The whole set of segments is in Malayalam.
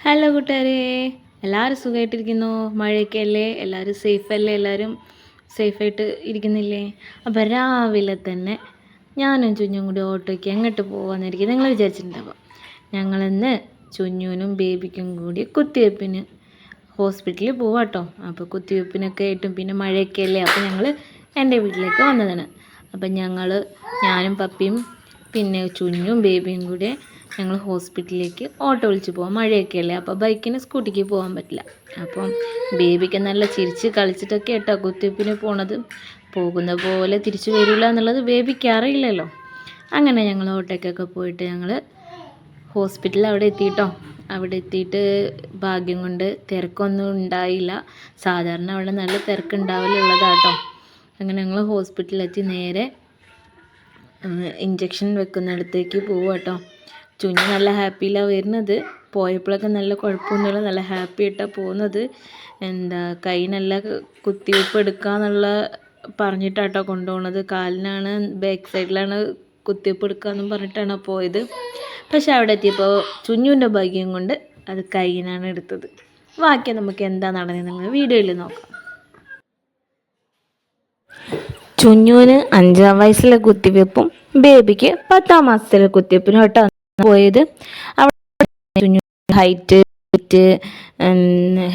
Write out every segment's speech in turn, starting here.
ഹലോ കൂട്ടുകാരെ. എല്ലാവരും സുഖമായിട്ടിരിക്കുന്നു മഴയൊക്കെ അല്ലേ എല്ലാവരും സേഫ് അല്ലേ എല്ലാവരും സേഫായിട്ട് ഇരിക്കുന്നില്ലേ? അപ്പോൾ രാവിലെ തന്നെ ഞാനും ചുഞ്ഞും കൂടി ഓട്ടോയ്ക്ക് എങ്ങോട്ട് പോകാമെന്നായിരിക്കും നിങ്ങൾ വിചാരിച്ചിട്ടുണ്ടാവുക ഞങ്ങളിന്ന് ചുഞ്ഞുവിനും ബേബിക്കും കൂടി കുത്തിവെപ്പിന് ഹോസ്പിറ്റലിൽ പോവാം കേട്ടോ അപ്പോൾ കുത്തിവെപ്പിനൊക്കെ ആയിട്ടും പിന്നെ മഴയൊക്കെ അല്ലേ അപ്പോൾ ഞങ്ങൾ എന്റെ വീട്ടിലേക്ക് വന്നതാണ്. അപ്പം ഞങ്ങൾ ഞാനും പപ്പിയും പിന്നെ ചുഞ്ഞും ബേബിയും കൂടി ഞങ്ങൾ ഹോസ്പിറ്റലിലേക്ക് ഓട്ടോ വിളിച്ച് പോകാം മഴയൊക്കെ അല്ലേ അപ്പോൾ ബൈക്കിന് സ്കൂട്ടിക്ക് പോകാൻ പറ്റില്ല. അപ്പം ബേബിക്ക് നല്ല ചിരിച്ച് കളിച്ചിട്ടൊക്കെ കേട്ടോ കുത്തിവെപ്പിന് പോണത്. പോകുന്ന പോലെ തിരിച്ചു വരില്ല എന്നുള്ളത് ബേബിക്ക് അറിയില്ലല്ലോ. അങ്ങനെ ഞങ്ങൾ ഓട്ടോയ്ക്കൊക്കെ പോയിട്ട് ഞങ്ങൾ ഹോസ്പിറ്റലിൽ അവിടെ എത്തിയിട്ടോ അവിടെ എത്തിയിട്ട് ഭാഗ്യം കൊണ്ട് തിരക്കൊന്നും ഉണ്ടായില്ല. സാധാരണ അവിടെ നല്ല തിരക്കുണ്ടാവലുള്ളതാട്ടോ അങ്ങനെ ഞങ്ങൾ ഹോസ്പിറ്റലിലെത്തി നേരെ ഇഞ്ചക്ഷൻ വെക്കുന്നിടത്തേക്ക് പോവുക കേട്ടോ ചുഞ്ഞ് നല്ല ഹാപ്പിയിലാണ് വരുന്നത്. പോയപ്പോഴൊക്കെ നല്ല കുഴപ്പമൊന്നുമില്ല. നല്ല ഹാപ്പി ആയിട്ടാണ് പോകുന്നത്. എന്താ കൈ നല്ല കുത്തിവെപ്പ് എടുക്കാന്നുള്ള പറഞ്ഞിട്ടാട്ടോ കൊണ്ടുപോകുന്നത് കാലിനാണ് ബാക്ക് സൈഡിലാണ് കുത്തിവെപ്പ് എടുക്കാമെന്നും പറഞ്ഞിട്ടാണ് പോയത്. പക്ഷെ അവിടെ എത്തിയപ്പോൾ ചുഞ്ഞുവിന്റെ ഭാഗ്യം കൊണ്ട് അത് കൈയിനാണ് എടുത്തത്. ബാക്കി നമുക്ക് എന്താ നടന്നതെന്ന് വീഡിയോയിൽ നോക്കാം. ചുഞ്ഞുവിന് അഞ്ചാം വയസ്സിലെ കുത്തിവെപ്പും ബേബിക്ക് പത്താം മാസത്തിലെ കുത്തിവെപ്പിനും കേട്ടോ പോയത്. അവിടെ ഹൈറ്റ്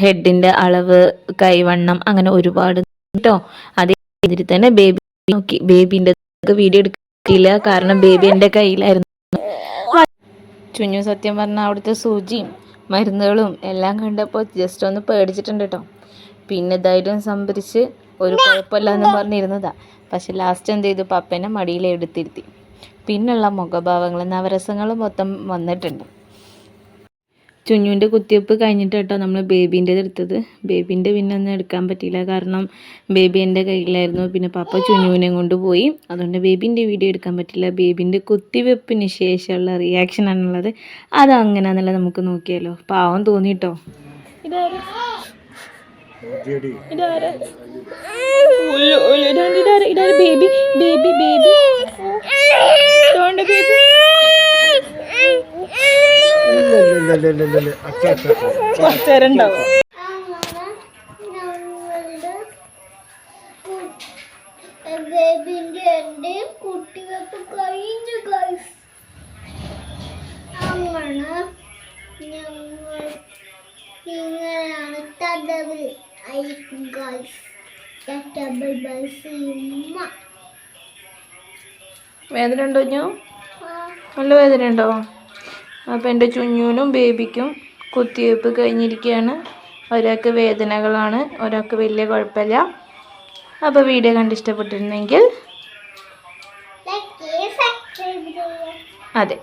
ഹെഡിന്റെ അളവ് കൈവണ്ണം അങ്ങനെ ഒരുപാട് കേട്ടോ അതേ രീതിയിൽ തന്നെ ബേബി നോക്കി. ബേബിന്റെ വീഡിയോ എടുക്കില്ല. കാരണം ബേബി എന്റെ കയ്യിലായിരുന്നു. ചുഞ്ഞു സത്യം പറഞ്ഞാൽ അവിടുത്തെ സൂചിയും മരുന്നുകളും എല്ലാം കണ്ടപ്പോൾ ജസ്റ്റ് ഒന്ന് പേടിച്ചിട്ടുണ്ട് കേട്ടോ പിന്നെ ധൈര്യം സംഭരിച്ച് ഒരു കുഴപ്പമില്ല എന്ന് പറഞ്ഞിരുന്നതാ. പക്ഷെ ലാസ്റ്റ് എന്ത് ചെയ്തു? പപ്പേനെ മടിയിൽ എടുത്തിരുത്തി പിന്നുള്ള മുഖഭാവങ്ങൾ നവരസങ്ങൾ മൊത്തം വന്നിട്ടുണ്ട്. ചുഞ്ഞുവിന്റെ കുത്തിവെപ്പ് കഴിഞ്ഞിട്ട് കേട്ടോ നമ്മൾ ബേബീന്റെത് എടുത്തത്. ബേബീന്റെ പിന്നെ ഒന്നും എടുക്കാൻ പറ്റിയില്ല. കാരണം ബേബി എന്റെ കയ്യിലായിരുന്നു. പിന്നെ പപ്പ ചുഞ്ഞുവിനെ കൊണ്ട് പോയി. അതുകൊണ്ട് ബേബീന്റെ വീഡിയോ എടുക്കാൻ പറ്റില്ല ബേബീന്റെ കുത്തിവെപ്പിന് ശേഷമുള്ള റിയാക്ഷൻ ആണുള്ളത്. അത് അങ്ങനെയാണെന്നുള്ളത് നമുക്ക് നോക്കിയാലോ. പാവം ഇതാരാ? ഇതാരാ? ബേബി ബേബി ബേബി ഇതാണ്ട് ബേബി കുറച്ചേരം ഉണ്ടാവും ബേബിന്റെ വേദന ഉണ്ടോ ഞാൻ നല്ല വേദന ഉണ്ടോ അപ്പോൾ എന്റെ ചുഞ്ഞൂനും ബേബിക്കും കുത്തിവയ്പ്പ് കഴിഞ്ഞിരിക്കുകയാണ് ഒരാൾക്ക് വേദനകളാണ് ഒരാൾക്ക് വലിയ കുഴപ്പമില്ല. അപ്പോൾ വീഡിയോ കണ്ട് ഇഷ്ടപ്പെട്ടിരുന്നെങ്കിൽ അതെ.